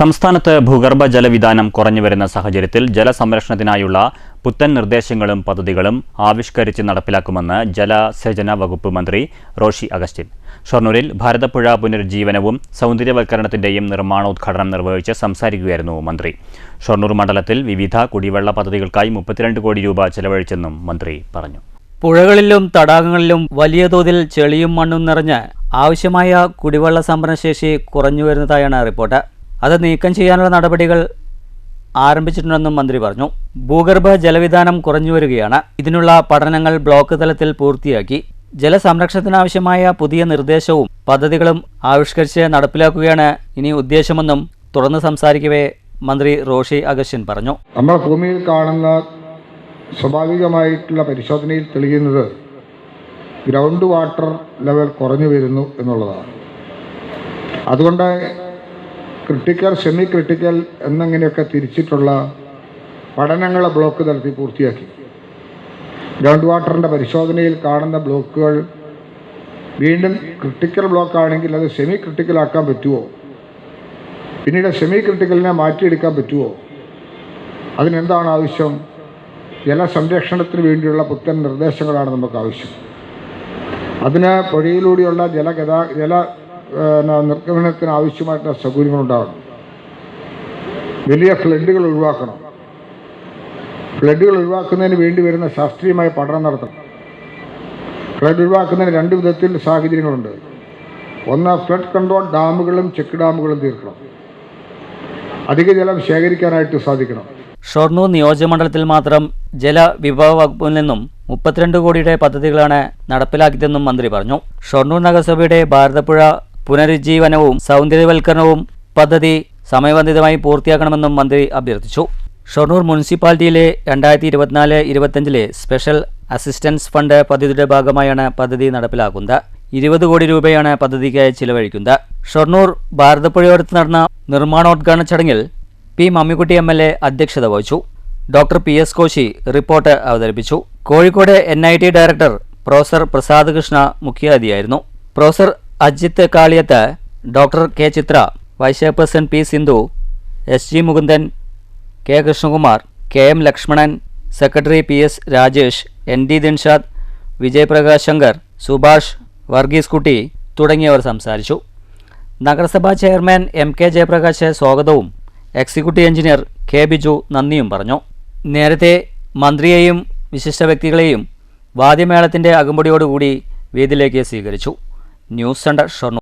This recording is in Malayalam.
സംസ്ഥാനത്ത് ഭൂഗർഭ ജലവിധാനം കുറഞ്ഞുവരുന്ന സാഹചര്യത്തിൽ ജലസംരക്ഷണത്തിനായുള്ള പുത്തൻ നിർദ്ദേശങ്ങളും പദ്ധതികളും ആവിഷ്കരിച്ച് നടപ്പിലാക്കുമെന്ന് ജലസേചന വകുപ്പ് മന്ത്രി റോഷി അഗസ്റ്റിൻ. ഷൊർണൂരിൽ ഭാരതപ്പുഴ പുനരുജ്ജീവനവും സൗന്ദര്യവൽക്കരണത്തിന്റെയും നിർമ്മാണോദ്ഘാടനം നിർവഹിച്ച് സംസാരിക്കുകയായിരുന്നു മന്ത്രി. ഷൊർണൂർ മണ്ഡലത്തിൽ വിവിധ കുടിവെള്ള പദ്ധതികൾക്കായി മുപ്പത്തിരണ്ട് കോടി രൂപ ചെലവഴിച്ചെന്നും മന്ത്രി പറഞ്ഞു. പുഴകളിലും തടാകങ്ങളിലും വലിയ തോതിൽ ചെളിയും മണ്ണും നിറഞ്ഞ് ആവശ്യമായ കുടിവെള്ള സംഭരണശേഷി കുറഞ്ഞു വരുന്നതായാണ് റിപ്പോർട്ട്. അത് നീക്കം ചെയ്യാനുള്ള നടപടികൾ ആരംഭിച്ചിട്ടുണ്ടെന്നും മന്ത്രി പറഞ്ഞു. ഭൂഗർഭ ജലവിധാനം കുറഞ്ഞു വരികയാണ്. ഇതിനുള്ള പഠനങ്ങൾ ബ്ലോക്ക് തലത്തിൽ പൂർത്തിയാക്കി. ജലസംരക്ഷണത്തിനാവശ്യമായ പുതിയ നിർദ്ദേശവും പദ്ധതികളും ആവിഷ്കരിച്ച് നടപ്പിലാക്കുകയാണ് ഇനി ഉദ്ദേശമെന്നും തുടർന്ന് സംസാരിക്കവേ മന്ത്രി റോഷി അഗസ്റ്റിൻ പറഞ്ഞു. നമ്മുടെ ഭൂമിയിൽ കാണുന്ന സ്വാഭാവികമായിട്ടുള്ള പരിശോധനയിൽ തെളിയുന്നത് ഗ്രൗണ്ട് വാട്ടർ ലെവൽ കുറഞ്ഞു വരുന്നു എന്നുള്ളതാണ്. അതുകൊണ്ട് ക്രിട്ടിക്കൽ സെമി ക്രിട്ടിക്കൽ എന്നിങ്ങനെയൊക്കെ തിരിച്ചിട്ടുള്ള പഠനങ്ങളെ ബ്ലോക്ക് തലത്തിൽ പൂർത്തിയാക്കി. ഗ്രൗണ്ട് വാട്ടറിന്റെ പരിശോധനയിൽ കാണുന്ന ബ്ലോക്കുകൾ വീണ്ടും ക്രിട്ടിക്കൽ ബ്ലോക്ക് ആണെങ്കിൽ അത് സെമി ക്രിട്ടിക്കൽ ആക്കാൻ പറ്റുമോ പിന്നീട് സെമി ക്രിട്ടിക്കലിനെ മാറ്റിയെടുക്കാൻ പറ്റുമോ അതിനെന്താണ് ആവശ്യം? ജലസംരക്ഷണത്തിന് വേണ്ടിയുള്ള പുത്തൻ നിർദ്ദേശങ്ങളാണ് നമുക്ക് ആവശ്യം. അതിന് പുഴയിലൂടെയുള്ള ജലഗതാ ജല നിർഗമനത്തിന് ആവശ്യമായിട്ടുള്ള സൗകര്യങ്ങൾ ഉണ്ടാകണം. വലിയ ഫ്ലഡുകൾ ഒഴിവാക്കണം. ഫ്ലഡുകൾ ഒഴിവാക്കുന്നതിന് വേണ്ടി വരുന്ന ശാസ്ത്രീയമായ പഠനം നടത്തണം. ഫ്ലഡ് ഒഴിവാക്കുന്നതിന് രണ്ട് വിധത്തിൽ സാഹചര്യങ്ങളുണ്ട്. ഒന്ന് ഫ്ലഡ് കൺട്രോൾ ഡാമുകളും ചെക്ക് ഡാമുകളും തീർക്കണം. അധിക ജലം ശേഖരിക്കാനായിട്ട് സാധിക്കണം. ഷൊർണൂർ നിയോജകമണ്ഡലത്തിൽ മാത്രം ജലവിഭവ വകുപ്പിൽ നിന്നും മുപ്പത്തിരണ്ട് കോടിയുടെ പദ്ധതികളാണ് നടപ്പിലാക്കിയതെന്നും മന്ത്രി പറഞ്ഞു. ഷൊർണൂർ നഗരസഭയുടെ ഭാരതപ്പുഴ പുനരുജ്ജീവനവും സൗന്ദര്യവൽക്കരണവും പദ്ധതി സമയബന്ധിതമായി പൂർത്തിയാക്കണമെന്നും മന്ത്രി അഭ്യർത്ഥിച്ചു. ഷൊർണൂർ മുനിസിപ്പാലിറ്റിയിലെ രണ്ടായിരത്തി ഇരുപത്തിനാല് ഇരുപത്തഞ്ചിലെ സ്പെഷ്യൽ അസിസ്റ്റൻസ് ഫണ്ട് പദ്ധതിയുടെ ഭാഗമായാണ് പദ്ധതി നടപ്പിലാക്കുന്നത്. ഇരുപത് കോടി രൂപയാണ് പദ്ധതിക്കായി ചിലവഴിക്കുന്നത്. ഷൊർണൂർ ഭാരതപ്പുഴയോരത്ത് നടന്ന നിർമ്മാണോദ്ഘാടന ചടങ്ങിൽ P Mammikutty M L A അധ്യക്ഷത വഹിച്ചു. Doctor P S Koshy report അവതരിപ്പിച്ചു. Kozhikode N I T director professor Prasad Krishna മുഖ്യാതിഥിയായിരുന്നു. Professor Ajith Kaliyath doctor K Chithra vice chairperson P Sindhu S G Mukundan K Krishnakumar K M Lakshmanan secretary P S Rajesh N D Dinshad Vijayaprakash Shankar Subhash Varghese Kutty തുടങ്ങിയവർ സംസാരിച്ചു. നഗരസഭാ ചെയർമാൻ എം കെ ജയപ്രകാശ് സ്വാഗതവും എക്സിക്യൂട്ടീവ് എഞ്ചിനീയർ കെ ബിജു നന്ദിയും പറഞ്ഞു. നേരത്തെ മന്ത്രിയെയും വിശിഷ്ട വ്യക്തികളെയും വാദ്യമേളത്തിന്റെ അകമ്പടിയോടുകൂടി വേദിയിലേക്ക് സ്വീകരിച്ചു. News centre Shoranur